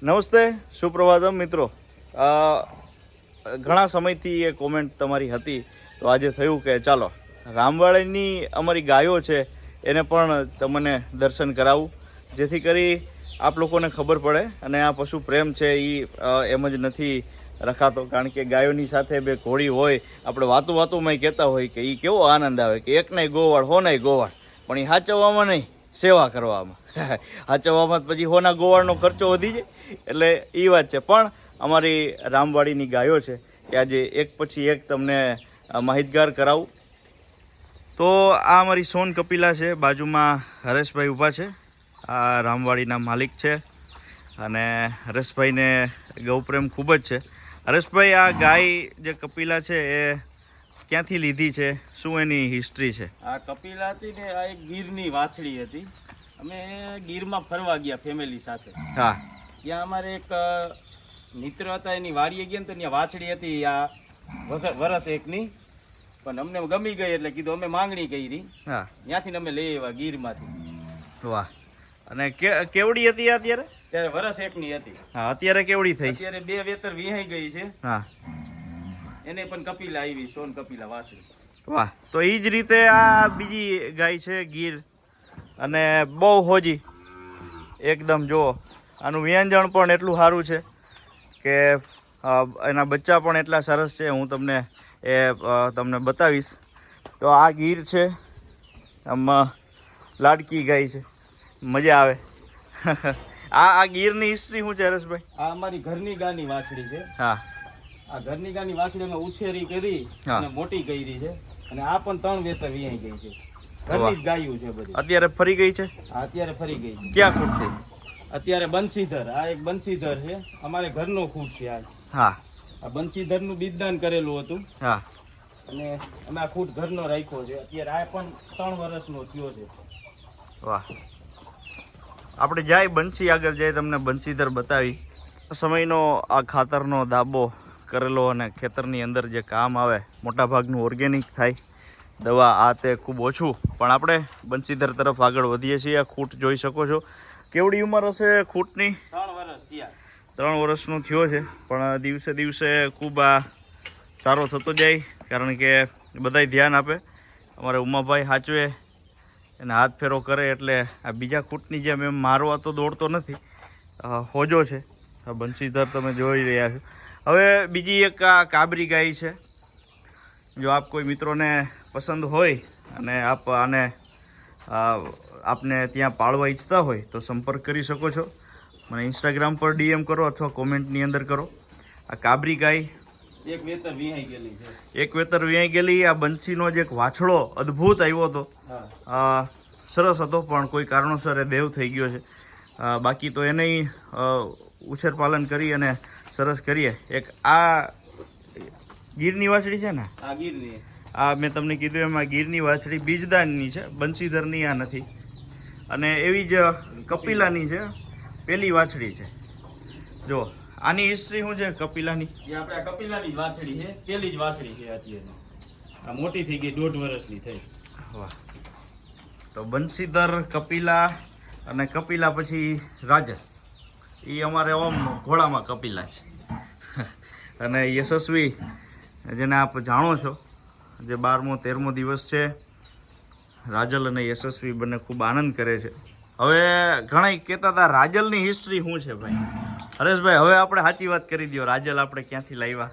નમસ્તે, સુપ્રભાતમ મિત્રો. ઘણા સમયથી એ કોમેન્ટ તમારી હતી, તો આજે થયું કે ચાલો, રામવાડીની અમારી ગાયો છે, એને પણ તમને દર્શન કરાવું. જેથી કરી આપ લોકોને ખબર પડે અને આ પશુ પ્રેમ છે એ એમ જ નથી રખાતો. કારણ કે ગાયોની સાથે બે ઘોડી હોય, આપણે વાતું વાતોમાં કહેતા હોય કે એ કેવો આનંદ આવે, કે એક નહીં ગોવાળ હો નહીં ગોવાળ. પણ એ સાચવવામાં નહીં. સેવા કરવામાં. સાચવવામાં જ પછી હોના ગોવાળનો ખર્ચો વધી જાય. એટલે એ વાત છે. પણ અમારી રામવાડીની ગાયો છે કે આજે એક પછી એક તમને માહિતગાર કરાવું. તો આ અમારી સોન કપિલા છે. બાજુમાં હરેશભાઈ ઊભા છે. આ રામવાડીના માલિક છે. અને હરેશભાઈને ગૌપ્રેમ ખૂબ જ છે. હરેશભાઈ, આ ગાય જે કપિલા છે એ ક્યાંથી લીધી છે? શું એની હિસ્ટ્રી છે? આ કપિલા હતી ને આ એક ગીરની વાછડી હતી. અમે ગીરમાં ફરવા ગયા ફેમિલી સાથે. હા. ત્યાં અમારે એક મિત્ર હતા એની વાડીએ ગયા ને તો ત્યાં વાછડી હતી આ વરસ એકની. પણ અમને ગમી ગઈ એટલે કીધું અમે માંગણી કરી. હા. ત્યાંથી અમે લઈ આવ્યા ગીરમાંથી. વાહ. અને કેવડી હતી અત્યારે? ત્યારે વરસ એકની હતી. હા અત્યારે કેવડી થઈ? અત્યારે બે વેતર વિહાઈ ગઈ છે. હા. એને પણ કપિલા આવી સોન કપિલા વાસળી. વાહ તો એ જ રીતે આ બીજી ગાય છે ગીર. અને બહુ હોજી. એકદમ જુઓ. આનું વ્યંજન પણ એટલું સારું છે કે એના બચ્ચા પણ એટલા સરસ છે. હું તમને એ તમને બતાવીશ. તો આ ગીર છે. આમાં લાડકી ગાય છે. મજા આવે. આ આ ગીરની હિસ્ટ્રી શું છે હરેશભાઈ? આ અમારી ઘરની ગાની વાછડી છે. હા. આ ઘરની ગાની વાછડી અમે ઉછેરી કરી અને મોટી કરી છે. અને આ પણ ત્રણ વેતર વ્યાઈ ગઈ છે. ઘરની જ ગાયું છે બધી. અત્યારે ફરી ગઈ છે? હા અત્યારે ફરી ગઈ છે. ક્યાં છે? અત્યારે બંસીધર આ એક બંસીધર છે. અમારે ઘરનો ખૂટ છે આ. હા. આ બંસીધરનું બીજદાન કરેલું હતું. હા. અને અમે આ ખૂટ ઘરનો રાખ્યો છે. અત્યારે આ પણ ત્રણ વર્ષનો થયો છે. વાહ. આપણે જાય બંસી આગળ જાય તમને બંસીધર બતાવી. સમયનો આ ખાતરનો દાબો કરેલો અને ખેતરની અંદર જે કામ આવે મોટાભાગનું ઓર્ગેનિક થાય. દવા આ તે ખૂબ ઓછું. પણ આપણે બંસીધર તરફ આગળ વધીએ છીએ. આ ખૂટ જોઈ શકો છો. કેવડી ઉંમર હશે ખૂટની? ત્રણ વર્ષ ત્રણ વર્ષનો થયો છે. પણ દિવસે દિવસે ખૂબ આ સારો થતો જાય કારણ કે બધાય ધ્યાન આપે. અમારે ઉમાભાઈ સાચવે એને હાથ ફેરો કરે એટલે આ બીજા ખૂટની જેમ એમ મારવા તો દોડતો નથી. હોજો છે. આ બંસીધર તમે જોઈ રહ્યા છો. હવે બીજી એક આ કાબરી ગાય છે. જો આપ કોઈ મિત્રોને પસંદ હોય અને આપ આને આપને ત્યાં પાળવા ઈચ્છતા હોય તો સંપર્ક કરી શકો છો. મને ઇન્સ્ટાગ્રામ પર ડીએમ કરો અથવા કોમેન્ટની અંદર કરો. આ કાબરી ગાય એક વેતર વિહાઈ ગયેલી છે. એક વેતર વિહાઈ ગયેલી. આ બંસીનો જે એક વાછડો અદ્ભુત આવ્યો હતો. સરસ હતો પણ કોઈ કારણોસર એ દેવ થઈ ગયો છે. બાકી તો એને ઉછેર પાલન કરી અને સરસ કરીએ. એક આ ગીરની વાછડી છે ને? આ ગીરની. આ મેં તમને કીધું એમાં ગીરની વાછડી બીજદાનની છે બંસીધરની આ નથી. અને એવી જ કપિલાની છે પેલી વાછડી છે. જો આની હિસ્ટ્રી શું છે કપિલાની? એ આપણે કપિલાની વાછડી છે પેલી જ વાછડી છે અત્યારે આ મોટી થઈ ગઈ દોઢ વર્ષની થઈ. વાહ. તો બંસીધર કપિલા અને કપિલા પછી રાજસ એ અમારે ઓમ ઘોડામાં કપિલા છે. અને યશસ્વી, જેને આપ જાણો છો જે બારમો, તેરમો દિવસ છે, રાજલ અને યશસ્વી બંને ખૂબ આનંદ કરે છે. હવે ઘણા કહેતા હતા, રાજલની હિસ્ટ્રી શું છે ભાઈ? હરેશભાઈ, હવે આપણે સાચી વાત કરી દો રાજલ આપણે ક્યાંથી લાવ્યા?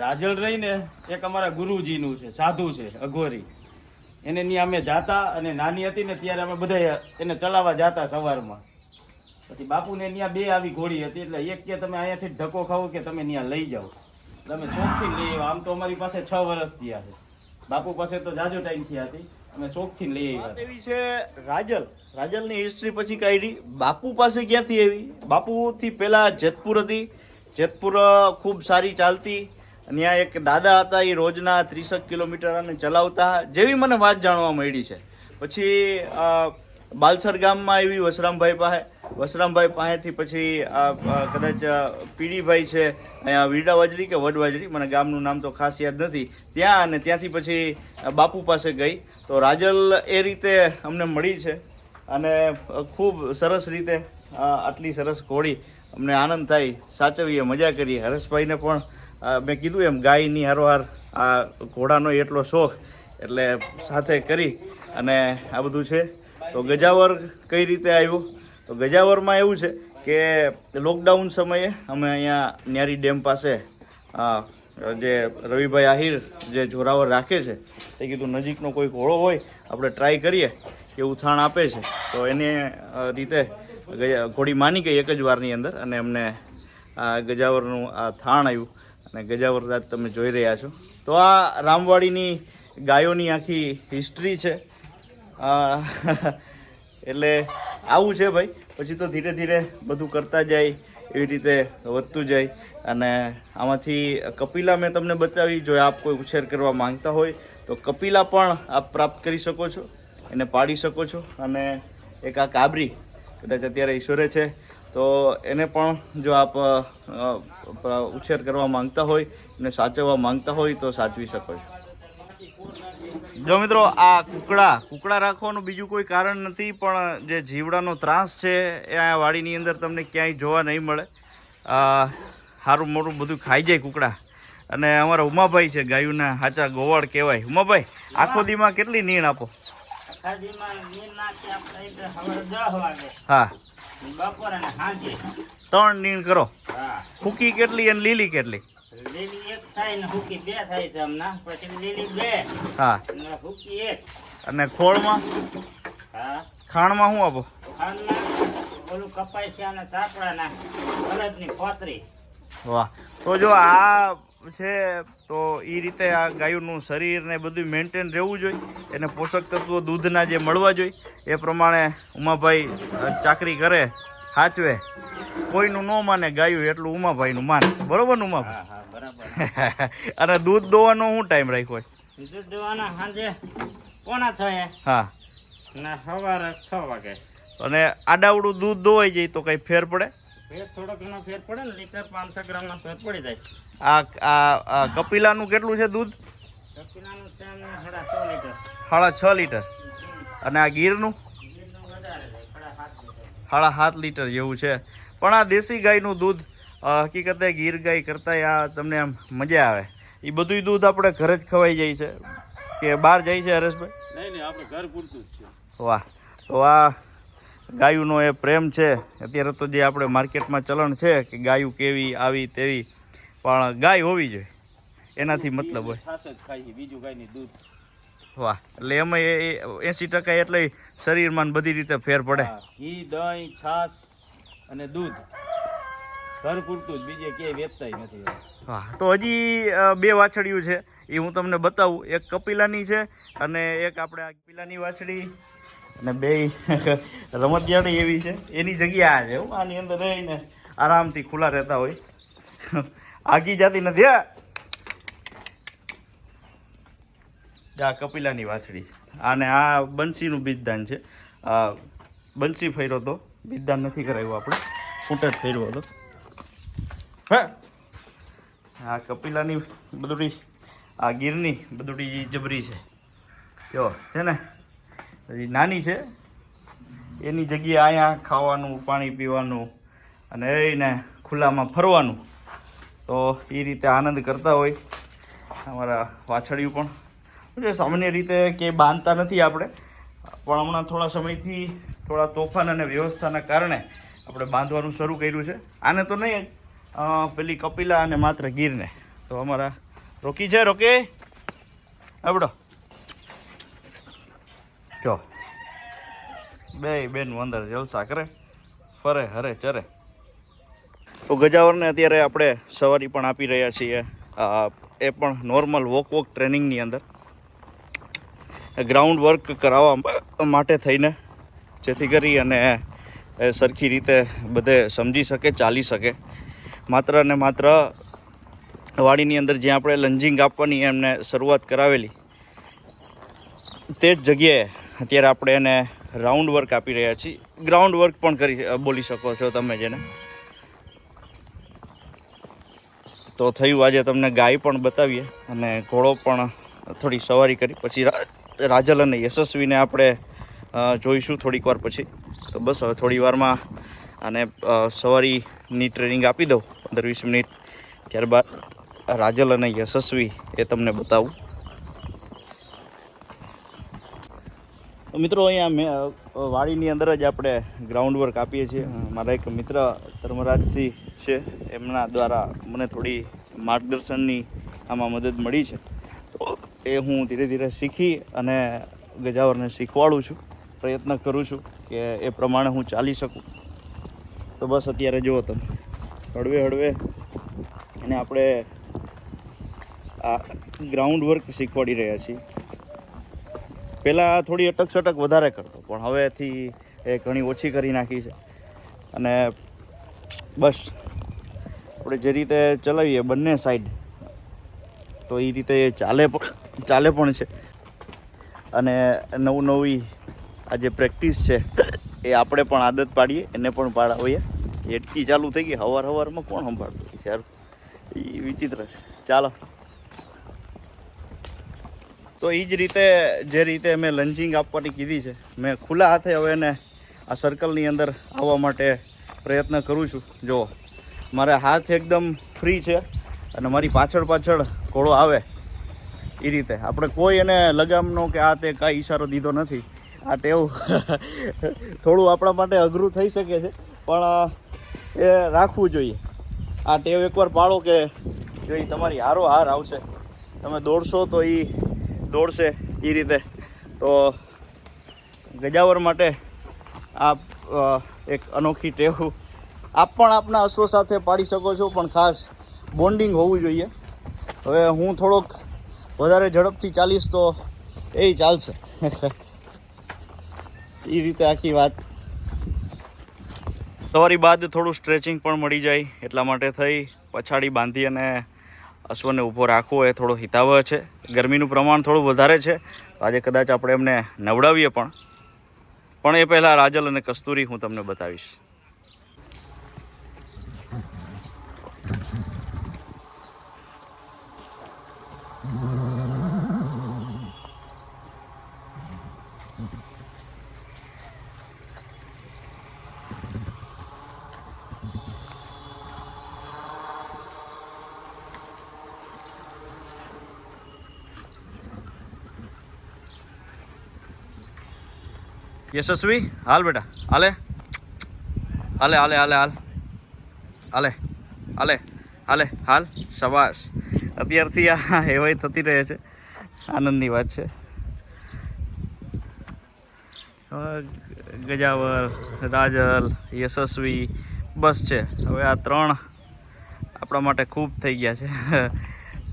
રાજલ રહીને એક અમારા ગુરુજીનું છે, સાધુ છે, અઘોરી. એને ત્યાં અમે જાતા અને નાની હતી ને ત્યારે અમે બધા એને ચલાવવા જાતા સવારમાં. પછી બાપુને ત્યાં બે આવી ઘોડી હતી એટલે એક કે તમે અહીંયાથી ધક્કો ખાવો કે તમે ત્યાં લઈ જાઓ. તમે શોખથી લઈ આવ્યા. આમ તો અમારી પાસે છ વર્ષ થયા છે. બાપુ પાસે તો જાજો ટાઈમ થયા હતી. અમે શોખથી લઈ આવ્યા એવી છે, રાજલ. રાજલની હિસ્ટ્રી પછી કાઢી. બાપુ પાસે ક્યાંથી આવી? બાપુથી પહેલાં જેતપુર હતી. જેતપુર ખૂબ સારી ચાલતી. અને ત્યાં એક દાદા હતા, એ રોજના ત્રીસક કિલોમીટર અને ચલાવતા. જેવી મને વાત જાણવા મળી છે. પછી બાલસર ગામમાં એવી વસરામભાઈ પાસે. વસરામભાઈ પાસેથી પછી આ કદાચ પીડીભાઈ છે, અહીંયા વીરડા વાજરી કે વડવાજરી મને ગામનું નામ તો ખાસ યાદ નથી. ત્યાં અને ત્યાંથી પછી બાપુ પાસે ગઈ. તો રાજલ એ રીતે અમને મળી છે અને ખૂબ સરસ રીતે આટલી સરસ ઘોડી અમને આનંદ થાય, સાચવીએ, મજા કરીએ. હરેશભાઈને પણ મેં કીધું એમ, ગાયની હારોહાર આ ઘોડાનો એટલો શોખ એટલે સાથે કરી અને આ બધું છે. તો ગજાવર કઈ રીતે આવ્યું? તો ગજાવરમાં એવું છે કે લોકડાઉન સમયે અમે અહીંયા ન્યારી ડેમ પાસે જે રવિભાઈ આહિર જે જોરાવર રાખે છે, તે કીધું નજીકનો કોઈ ઘોડો હોય, આપણે ટ્રાય કરીએ કે ઉથાણ આપે છે. તો એને રીતે ઘોડી માની ગઈ એક જ વારની અંદર અને અમને આ ગજાવરનું આ થાણ આવ્યું અને ગજાવર રાત તમે જોઈ રહ્યા છો. તો આ રામવાડીની ગાયોની આખી હિસ્ટ્રી છે. એટલે આવું છે ભાઈ. પછી તો ધીરે ધીરે બધું કરતા જાય, એવી રીતે વધતું જાય. અને આમાંથી કપિલા મેં તમને બતાવી, જો આપ કોઈ ઉછેર કરવા માંગતા હોય, તો કપિલા પણ આપ પ્રાપ્ત કરી શકો છો, એને પાડી શકો છો. અને એક આ કાબરી, કદાચ અત્યારે ઈશ્વરે છે, તો એને પણ જો આપ ઉછેર કરવા માંગતા હોય, એને સાચવવા માંગતા હોય, તો સાચવી શકો છો. જો મિત્રો આ કુકડા કુકડા રાખવાનું બીજું કોઈ કારણ નથી પણ જે જીવડાનો ત્રાસ છે એ આ વાડીની અંદર તમને ક્યાંય જોવા નહીં મળે. સારું મોટું બધું ખાઈ જાય કુકડા. અને અમારા ઉમાભાઈ છે ગાયુના હાચા ગોવાળ કહેવાય. ઉમાભાઈ આખો દીમાં કેટલી નીણ આપો? હા. ત્રણ નીણ કરો. ફૂકી કેટલી અને લીલી કેટલી? લીલી એક થાય ને હુકી બે થાય છે હમણાં. પછી લીલી બે. હા. અને હુકી એક. અને ખોળમાં? હા. ખાણમાં શું આપો? ઓલું તાપડાના પોતરી વાહ. તો જો આ છે તો એ રીતે આ ગાયુંનું શરીરને બધું મેન્ટેન રહેવું જોઈએ. એને પોષક તત્વો દૂધના જે મળવા જોઈએ. એ પ્રમાણે ઉમાભાઈ ચાકરી કરે સાચવે કોઈનું ન માને ગાયું એટલું ઉમાભાઈનું માને. બરોબર ને ઉમાભાઈ? હા હા બરાબર. અને દૂધ દોવાનો શું ટાઈમ રાખ્યો દૂધ દોવાના સાંજે કોના છ હા. ના સવારે છ વાગે. અને આડાવડું દૂધ દોવાઈ જાય તો કંઈ ફેર પડે? ફેર થોડો ઘણો ફેર પડે ને લીટર પાંચસો ગ્રામનો ફેર પડી જાય. આ આ કપિલાનું કેટલું છે દૂધ? કપિલાનું છે સાડા લીટર. સાડા છ લીટર. અને આ ગીરનું? સાડા સાત લીટર જેવું છે. પણ આ દેશી ગાયનું દૂધ હકીકતે ગીર ગાય કરતાં આ તમને આમ મજા આવે. એ બધું દૂધ આપણે ઘરે જ ખવાઈ જાય છે. કે બહાર જાય છે હરેશભાઈ? નહીં નહીં આપણે ઘર પૂરતું જ છે. વાહ. તો આ ગાયુંનો એ પ્રેમ છે. અત્યારે તો જે આપણે માર્કેટમાં ચલણ છે કે ગાયું કેવી આવી તેવી પણ ગાય હોવી જોઈએ. એનાથી મતલબ હોય. બીજું ગાયની દૂધ. વાહ. એટલે એમાં એંસી ટકા એટલે શરીરમાં બધી રીતે ફેર પડે. ઘી દહીં છાસ અને દૂધ. ઘર પૂરતું જ, બીજે ક્યાંય વેચતાય નથી. હા, તો હજી બે વાછડીયું છે. એ હું તમને બતાવું. એક કપિલાની છે અને એક આપણે કપિલાની વાછડી અને બે રમતિયાળી એવી છે. એની જગ્યા આ છે આની અંદર રહીને આરામથી ખુલ્લા રહેતા હોય. આગી જાતી નથી આ કપિલાની વાછડી છે. અને આ બંસીનું બીજદાન છે. બંસી ફેર્યો તો, બીજદાન નથી કરાવ્યું આપણે. ફૂટ જ ફેરવો હતો. હા? આ કપિલાની બધુડી, આ ગીરની બધુડી જબરી છે. જો, છે ને? નાની છે. એની જગ્યાએ અહીંયા ખાવાનું, પાણી પીવાનું અને એને ખુલ્લામાં ફરવાનું. તો એ રીતે આનંદ કરતા હોય અમારા વાછળિયું પણ. જો, સામાન્ય રીતે કે બાંધતા નથી આપણે, પણ હમણાં થોડા સમયથી થોડા તોફાન અને વ્યવસ્થાના કારણે આપણે બાંધવાનું શરૂ કર્યું છે. આને તો નહીં પેલી કપિલા અને માત્ર ગીરને. તો અમારા રોકી છે, રોકી. આપડો જો. બે બેન અંદર જલસા કરે. ફરે, હરે, ચરે. તો ગજાવરને અત્યારે આપણે સવારી પણ આપી રહ્યા છીએ. એ પણ નોર્મલ વોક વોક ટ્રેનિંગની અંદર. ગ્રાઉન્ડ વર્ક કરાવવા માટે થઈને જેથી કરી અને સરખી રીતે બધે સમજી શકે, ચાલી શકે. માત્ર ને માત્ર વાડીની અંદર જ્યાં આપણે લંજિંગ આપવાની એમને શરૂઆત કરાવેલી, તે જ જગ્યાએ અત્યારે આપણે એને રાઉન્ડ વર્ક આપી રહ્યા છીએ. ગ્રાઉન્ડ વર્ક પણ કરી બોલી શકો છો તમે જેને. તો થયું, આજે તમને ગાય પણ બતાવીએ અને ઘોડો પણ થોડી સવારી કરી. પછી રાજલ અને યશસ્વીને આપણે જોઈશું થોડીક વાર પછી. તો બસ હવે થોડી વારમાં અને સવારીની ટ્રેનિંગ આપી દઉં. પંદર વીસ મિનિટ, ત્યારબાદ રાજલ અને યશસ્વી એ તમને બતાવું. તો મિત્રો, અહીંયા મેં વાડીની અંદર જ આપણે ગ્રાઉન્ડ વર્ક આપીએ છીએ. મારા એક મિત્ર ધર્મરાજસિંહ છે, એમના દ્વારા મને થોડી માર્ગદર્શનની આમાં મદદ મળી છે. તો એ હું ધીરે ધીરે શીખી અને ગજાવરને શીખવાડું છું. પ્રયત્ન કરું છું કે એ પ્રમાણે હું ચાલી શકું. તો બસ અત્યારે જુઓ તમે. હળવે હળવે. એને આપણે આ ગ્રાઉન્ડ વર્ક શીખવાડી રહ્યા છીએ. પહેલાં થોડી અટક સટક વધારે કરતો, પણ હવેથી એ ઘણી ઓછી કરી નાખી છે. અને બસ, આપણે જે રીતે ચલાવીએ બંને સાઈડ તો એ રીતે ચાલે પણ ચાલે પણ છે. અને નવું નવી આ જે પ્રેક્ટિસ છે, એ આપણે પણ આદત પાડીએ, એને પણ પાડાવીએ. એટકી ચાલુ થઈ ગઈ, હવાર હવારમાં કોણ સંભાળતું હોય? સારું. એ વિચિત્ર છે. ચાલો. તો એ જ રીતે, જે રીતે મેં લંચિંગ આપવાની કીધી છે, મેં ખુલ્લા હાથે હવે એને આ સર્કલની અંદર આવવા માટે પ્રયત્ન કરું છું. જો, મારા હાથ એકદમ ફ્રી છે અને મારી પાછળ પાછળ ઘોડો આવે એ રીતે. આપણે કોઈ એને લગામનો કે આ તે કાંઈ ઈશારો દીધો નથી. આ ટેવ થોડું આપણા માટે અઘરું થઈ શકે છે, પણ એ રાખવું જોઈએ. આ ટેવ એકવાર પાડો કે જો એ તમારી હારો હાર આવશે. તમે દોડશો તો એ દોડશે એ રીતે. તો ગજાવર માટે આ એક અનોખી ટેવ આપ પણ આપના અશ્વ સાથે પાડી શકો છો, પણ ખાસ બોન્ડિંગ હોવું જોઈએ. હવે હું થોડોક વધારે ઝડપથી ચાલીશ તો એ ચાલશે. એ રીતે આખી વાત સવારી બાદ થોડું સ્ટ્રેચિંગ પણ મળી જાય, એટલા માટે થઈ પછાડી બાંધી અને અશ્વને ઊભો રાખવો એ થોડો હિતાવહ છે. ગરમીનું પ્રમાણ થોડું વધારે છે આજે કદાચ આપણે એમને નવડાવીએ પણ. પણ એ પહેલાં રાજલ અને કસ્તુરી હું તમને બતાવીશ. યશસ્વી, હાલ બેટા, હાલે. હાલે હાલે હાલે, હાલ. હાલે હાલે હાલે, હાલ, શબાશ. અત્યારથી આ એવાય થતી રહે છે. આનંદની વાત છે. ગજાવર, રાજલ, યશસ્વી, બસ છે. હવે આ ત્રણ આપણા માટે ખૂબ થઈ ગયા છે.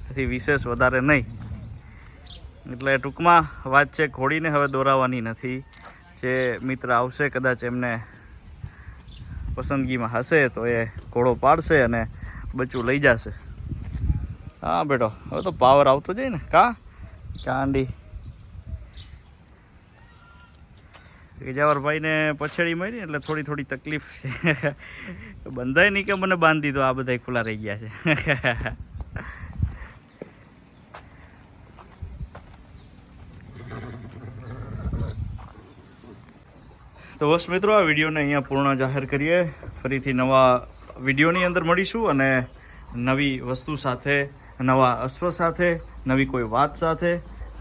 તેથી વિશેષ વધારે નહીં. એટલે ટૂંકમાં વાત છે ઘોડીને હવે દોરાવવાની નથી. જે મિત્ર આવશે કદાચ એમને પસંદગીમાં હશે તો એ ઘોડો પાડશે અને બચ્ચું લઈ જશે. હા, બેટો, હવે તો પાવર આવતો જાય ને. કા? કાંડી ગજાવરભાઈને પછેડી મળી એટલે થોડી થોડી તકલીફ છે. બંધાય નહીં કે મને બાંધી દીધો, આ બધા ખુલ્લા રહી ગયા છે. તો બસ મિત્રો, આ વિડીયોને અહીંયા પૂર્ણ જાહેર કરીએ. ફરીથી નવા વિડીયોની અંદર મળીશું અને નવી વસ્તુ સાથે, નવા અશ્વ સાથે, નવી કોઈ વાત સાથે,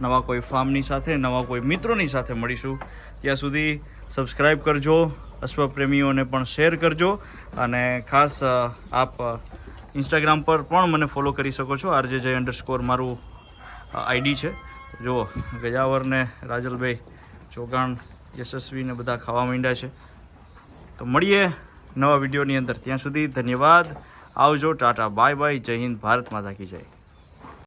નવા કોઈ ફાર્મની સાથે, નવા કોઈ મિત્રોની સાથે મળીશું. ત્યાં સુધી સબસ્ક્રાઈબ કરજો અશ્વ પ્રેમીઓને પણ શેર કરજો અને ખાસ આપ ઇન્સ્ટાગ્રામ પર પણ મને ફોલો કરી શકો છો. આરજે જય અંડરસ્કોર મારું આઈડી છે. જુઓ, ગજાવરને રાજલભાઈ ચોગાણ યશસ્વીને બધા ખાવા માંડ્યા છે. તો મળીએ નવા વિડીયોની અંદર. ત્યાં સુધી ધન્યવાદ. આવજો, ટાટા બાય બાય જય હિન્દ, ભારત માતા કી જય.